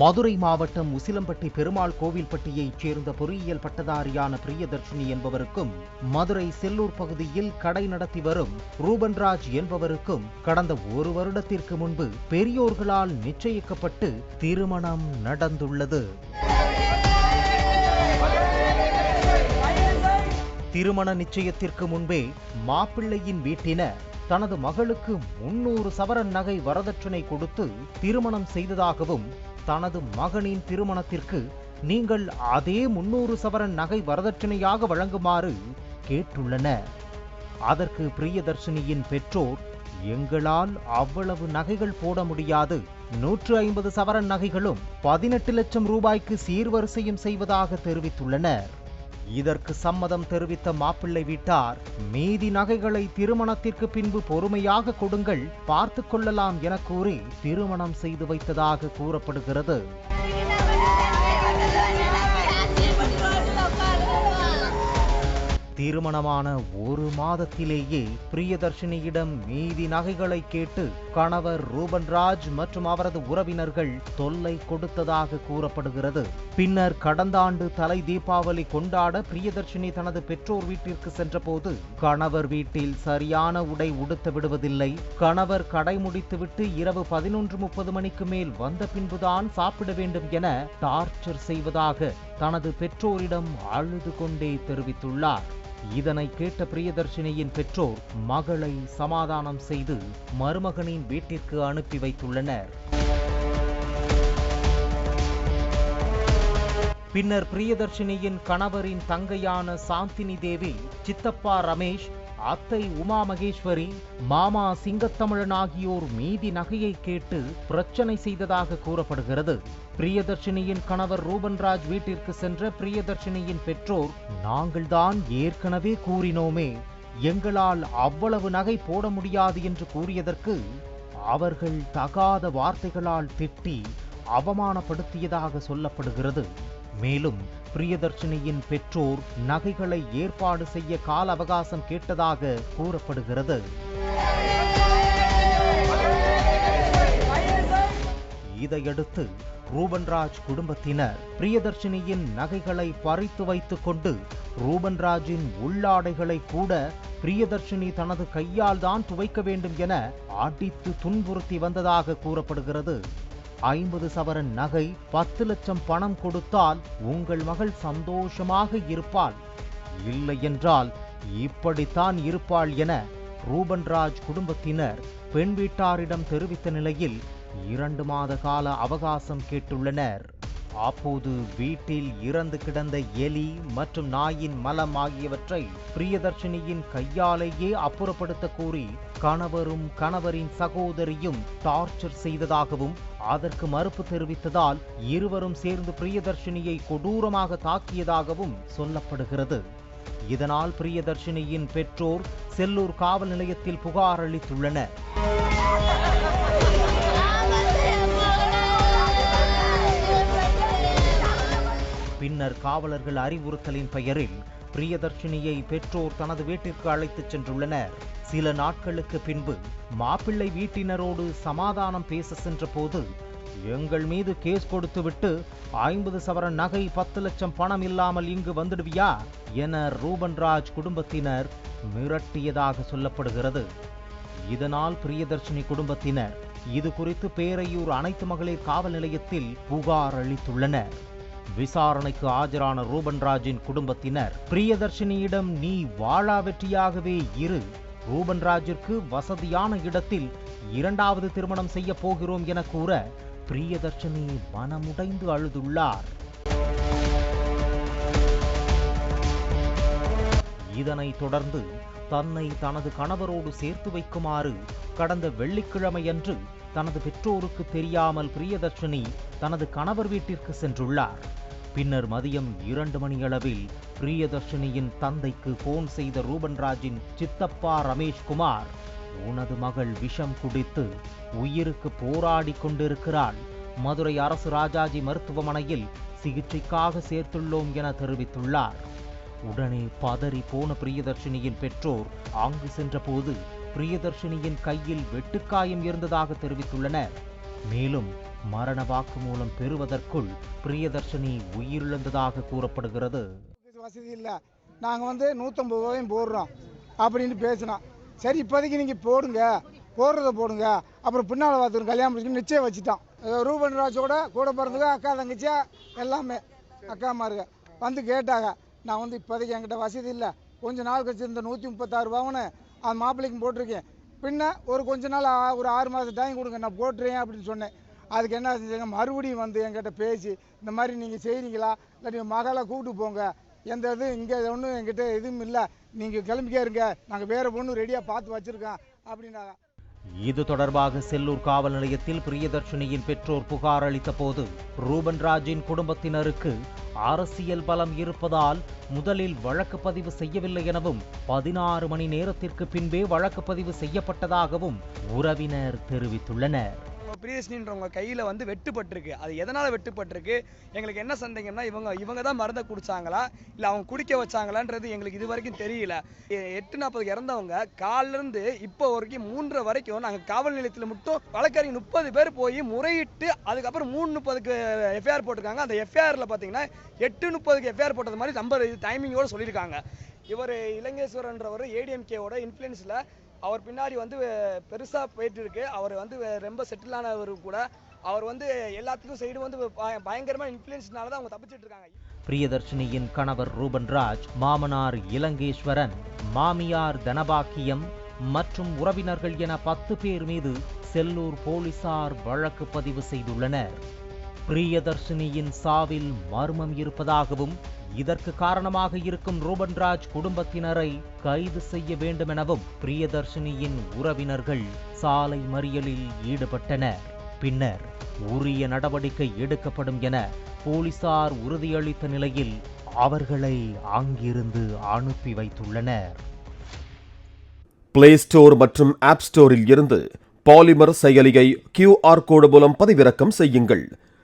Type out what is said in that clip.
மதுரை மாவட்டம் உசிலம்பட்டி பெருமாள் கோவில்பட்டியைச் சேர்ந்த பொறியியல் பட்டதாரியான பிரியதர்ஷினி என்பவருக்கும் மதுரை செல்லூர் பகுதியில் கடை நடத்தி வரும் ரூபன்ராஜ் என்பவருக்கும் கடந்த ஒரு வருடத்திற்கு முன்பு பெரியோர்களால் நிச்சயிக்கப்பட்டு திருமணம் நடந்துள்ளது. திருமண நிச்சயத்திற்கு முன்பே மாப்பிள்ளையின் வீட்டினர் தனது மகளுக்கு முன்னூறு சவரன் நகை வரதட்சணை கொடுத்து திருமணம் செய்ததாகவும் தனது மகனின் திருமணத்திற்கு நீங்கள் அதே முன்னூறு சவரன் நகை வரதட்சணையாக வழங்குமாறு கேட்டுள்ளனர். அதற்கு பிரியதர்ஷினியின் பெற்றோர் எங்களால் அவ்வளவு நகைகள் போட முடியாது. நூற்று ஐம்பது சவரன் நகைகளும் பதினெட்டு லட்சம் ரூபாய்க்கு சீர்வரிசையும் செய்வதாக தெரிவித்துள்ளனர். இதற்கு சம்மதம் தெரிவித்த மாப்பிள்ளை வீட்டார் மீதி நகைகளை திருமணத்திற்கு பின்பு பொறுமையாக கொடுங்கள் பார்த்து கொள்ளலாம் என கூறி திருமணம் செய்து வைத்ததாக கூறப்படுகிறது. திருமணமான ஒரு மாதத்திலேயே பிரியதர்ஷினியிடம் மீதி நகைகளை கேட்டு கணவர் ரூபன்ராஜ் மற்றும் அவரது உறவினர்கள் தொல்லை கொடுத்ததாக கூறப்படுகிறது. பின்னர் கடந்த ஆண்டு தலை தீபாவளி கொண்டாட பிரியதர்ஷினி தனது பெற்றோர் வீட்டிற்கு சென்றபோது கணவர் வீட்டில் சரியான உடை உடுத்த விடுவதில்லை. கணவர் கடை முடித்துவிட்டு இரவு பதினொன்று முப்பது மணிக்கு மேல் வந்த பின்புதான் சாப்பிட வேண்டும் என டார்ச்சர் செய்வதாக தனது பெற்றோரிடம் அழுது கொண்டே தெரிவித்துள்ளார். இதனை கேட்ட பிரியதர்ஷினியின் பெற்றோர் மகளை சமாதானம் செய்து மருமகனின் வீட்டிற்கு அனுப்பி வைத்துள்ளனர். பின்னர் பிரியதர்ஷினியின் கணவரின் தங்கையான சாந்தினி தேவி சித்தப்பா ரமேஷ் அத்தை உமா மகேஸ்வரி மாமா சிங்கத்தமிழன் ஆகியோர் மீதி நகையை கேட்டு பிரச்சனை செய்ததாக கூறப்படுகிறது. பிரியதர்ஷினியின் கணவர் ரூபன்ராஜ் வீட்டிற்கு சென்ற பிரியதர்ஷினியின் பெற்றோர் நாங்கள்தான் ஏற்கனவே கூறினோமே எங்களால் அவ்வளவு நகை போட முடியாது என்று கூறியதற்கு அவர்கள் தகாத வார்த்தைகளால் திட்டி அவமானப்படுத்தியதாக சொல்லப்படுகிறது. மேலும் பிரியதர்ஷினியின் பெற்றோர் நகைகளை ஏற்பாடு செய்ய கால அவகாசம் கேட்டதாக கூறப்படுகிறது. இதையடுத்து ரூபன்ராஜ் குடும்பத்தினர் பிரியதர்ஷினியின் நகைகளை பறித்து வைத்துக் கொண்டு ரூபன்ராஜின் உள்ளாடைகளை கூட பிரியதர்ஷினி தனது கையால் தான் துவைக்க வேண்டும் என அடித்து துன்புறுத்தி வந்ததாக கூறப்படுகிறது. ஐம்பது சவரன் நகை பத்து லட்சம் பணம் கொடுத்தால் உங்கள் மகள் சந்தோஷமாக இருப்பாள். இல்லை என்றால் இப்படித்தான் இருப்பாள் என ரூபன்ராஜ் குடும்பத்தினர் பெண் வீட்டாரிடம் தெரிவித்த நிலையில் இரண்டு மாத கால அவகாசம் கேட்டுள்ளனர். அப்போது வீட்டில் இறந்து கிடந்த எலி மற்றும் நாயின் மலம் ஆகியவற்றை பிரியதர்ஷினியின் கையாலேயே அப்புறப்படுத்த கூறி கணவரும் கணவரின் சகோதரியும் டார்ச்சர் செய்ததாகவும் அதற்கு மறுப்பு தெரிவித்ததால் இருவரும் சேர்ந்து பிரியதர்ஷினியை கொடூரமாக தாக்கியதாகவும் சொல்லப்படுகிறது. இதனால் பிரியதர்ஷினியின் பெற்றோர் செல்லூர் காவல் நிலையத்தில் புகார் அளித்துள்ளனர். பின்னர் காவலர்கள் அறிவுறுத்தலின் பெயரில் பிரியதர்ஷினியை பெற்றோர் தனது வீட்டிற்கு அழைத்துச் சென்றுள்ளனர். சில நாட்களுக்கு பின்பு மாப்பிள்ளை வீட்டினரோடு சமாதானம் பேச சென்றபோது எங்கள் மீது கேஸ் கொடுத்துவிட்டு ஐம்பது சவரன் நகை பத்து லட்சம் பணம் இல்லாமல் இங்கு வந்துடுவியா என ரூபன்ராஜ் குடும்பத்தினர் மிரட்டியதாக சொல்லப்படுகிறது. இதனால் பிரியதர்ஷினி குடும்பத்தினர் இது குறித்து பேரையூர் அனைத்து மகளிர் காவல் நிலையத்தில் புகார் அளித்துள்ளனர். விசாரணைக்கு ஆஜரான ரூபன்ராஜின் குடும்பத்தினர் பிரியதர்ஷினியிடம் நீ வாழா வெற்றியாகவே இரு. ரூபன்ராஜிற்கு வசதியான இடத்தில் இரண்டாவது திருமணம் செய்ய போகிறோம் என கூற பிரியதர்ஷினி மனமுடைந்து அழுதுள்ளார். இதனைத் தொடர்ந்து தன்னை தனது கணவரோடு சேர்த்து வைக்குமாறு கடந்த வெள்ளிக்கிழமையன்று தனது பெற்றோருக்கு தெரியாமல் பிரியதர்ஷினி தனது கணவர் வீட்டிற்கு சென்றுள்ளார். பின்னர் மதியம் இரண்டு மணியளவில் பிரியதர்ஷினியின் தந்தைக்கு போன் செய்த ரூபன்ராஜின் சித்தப்பா ரமேஷ்குமார் உனது மகள் விஷம் குடித்து உயிருக்கு போராடி கொண்டிருக்கிறாள். மதுரை அரசு ராஜாஜி மருத்துவமனையில் சிகிச்சைக்காக சேர்த்துள்ளோம் என தெரிவித்துள்ளார். உடனே பதறி போன பிரியதர்ஷினியின் பெற்றோர் அங்கு சென்றபோது பிரியதர்ஷினியின் கையில் வெட்டுக்காயம் இருந்ததாக தெரிவித்துள்ளனர். மேலும் மரண வாக்குமூலம் பெறுவதற்குள் பிரியதர்ஷினி உயிரிழந்ததாக கூறப்படுகிறது. வசதி இல்லை. நாங்கள் வந்து நூற்றம்பது ரூபாயும் போடுறோம் அப்படின்னு பேசினோம். சரி இப்போதைக்கு நீங்கள் போடுங்க. போடுறத போடுங்க. அப்புறம் பின்னால் பார்த்துக்கணும் கல்யாணம் முடிச்சு நிச்சயம் வச்சுட்டோம். ரூபன் ராஜோட கூட பிறந்தது அக்கா தங்கச்சியா எல்லாமே அக்கா மாருங்க வந்து கேட்டாங்க. நான் வந்து இப்போதைக்கு என்கிட்ட வசதி இல்லை. கொஞ்ச நாள் கழிச்சு இந்த நூற்றி முப்பத்தாறு ரூபாவுன்னு அந்த மாப்பிள்ளைக்கும் போட்டிருக்கேன். பின்ன ஒரு கொஞ்ச நாள் ஆ- ஒரு ஆறு மாதம் டைம் கொடுங்க நான் போட்டுறேன் அப்படின்னு சொன்னேன். அதுக்கு என்ன செஞ்சாங்க? மறுபடியும் வந்து என்கிட்ட பேசி இந்த மாதிரி நீங்கள் செய்கிறீங்களா இல்லை நீங்கள் மகளை கூப்பிட்டு போங்க. எந்த இது இங்கே ஒன்றும் என்கிட்ட எதுவும் இல்லை. நீங்கள் கிளம்பிக்கே இருங்க. நாங்கள் வேறு பொண்ணு ரெடியாக பார்த்து வச்சுருக்கோம் அப்படின்னாங்க. இது தொடர்பாக செல்லூர் காவல் நிலையத்தில் பிரியதர்ஷினியின் பெற்றோர் புகார் அளித்த போது ரூபன் ராஜின் குடும்பத்தினருக்கு அரசியல் பலம் இருப்பதால் முதலில் வழக்கு பதிவு செய்யவில்லை எனவும் பதினாறு மணி நேரத்திற்கு பின்பே வழக்கு பதிவு செய்யப்பட்டதாகவும் உறவினர் தெரிவித்துள்ளனர். பிரியதர்ஷினின்றவங்க கையில் வந்து வெட்டுப்பட்டிருக்கு. அது எதனால் வெட்டுப்பட்டிருக்கு? எங்களுக்கு என்ன சந்தேகம்னா இவங்க இவங்க தான் மருந்தை குடிச்சாங்களா? இல்லை அவங்க குடிக்க வச்சாங்களான்றது எங்களுக்கு இது வரைக்கும் தெரியல. எட்டு நாற்பதுக்கு இறந்தவங்க காலிலிருந்து இப்போ வரைக்கும் மூன்றரை வரைக்கும் நாங்கள் காவல் நிலையத்தில் மட்டும் வழக்கறிஞர் முப்பது பேர் போய் முறையிட்டு அதுக்கப்புறம் மூணு முப்பதுக்கு எஃப்ஐஆர் போட்டிருக்காங்க. அந்த எஃப்ஐஆரில் பார்த்தீங்கன்னா எட்டு முப்பதுக்கு எஃப்ஐஆர் போட்டது மாதிரி நம்பர் டைமிங்கோட சொல்லியிருக்காங்க. இவர் இலங்கேஸ்வரன்றவர் ஏடிஎம்கேவோட இன்ஃப்ளூயன்ஸில் அவர் பின்னாடி வந்து பெருசாக போயிட்டு இருக்கு அவர் வந்து ரொம்ப செட்டில் ஆனவர் கூட. அவர் வந்து எல்லாத்துக்கும் சைடு வந்து பயங்கரமாக இன்ஃப்ளூயன்ஸ்னால தான் அவங்க தப்பிச்சிட்டு இருக்காங்க. பிரியதர்ஷினியின் கணவர் ரூபன் ராஜ் மாமனார் இலங்கேஸ்வரன் மாமியார் தனபாக்கியம் மற்றும் உறவினர்கள் என பத்து பேர் மீது செல்லூர் போலீசார் வழக்கு பதிவு செய்துள்ளனர். பிரியதர்ஷினியின் சாவில் மர்மம் இருப்பதாகவும் இதற்கு காரணமாக இருக்கும் ரூபன் ராஜ் குடும்பத்தினரை கைது செய்ய வேண்டுமெனவும் பிரியதர்ஷினியின் உறவினர்கள் சாலை மறியலில் ஈடுபட்டனர். பின்னர் உரிய நடவடிக்கை எடுக்கப்படும் என போலீசார் உறுதியளித்த நிலையில் அவர்களை அங்கிருந்து அனுப்பி வைத்துள்ளனர். பிளே ஸ்டோர் மற்றும் ஆப் ஸ்டோரில் இருந்து பாலிமர் செயலியை கியூஆர் கோடு மூலம் பதிவிறக்கம் செய்யுங்கள்.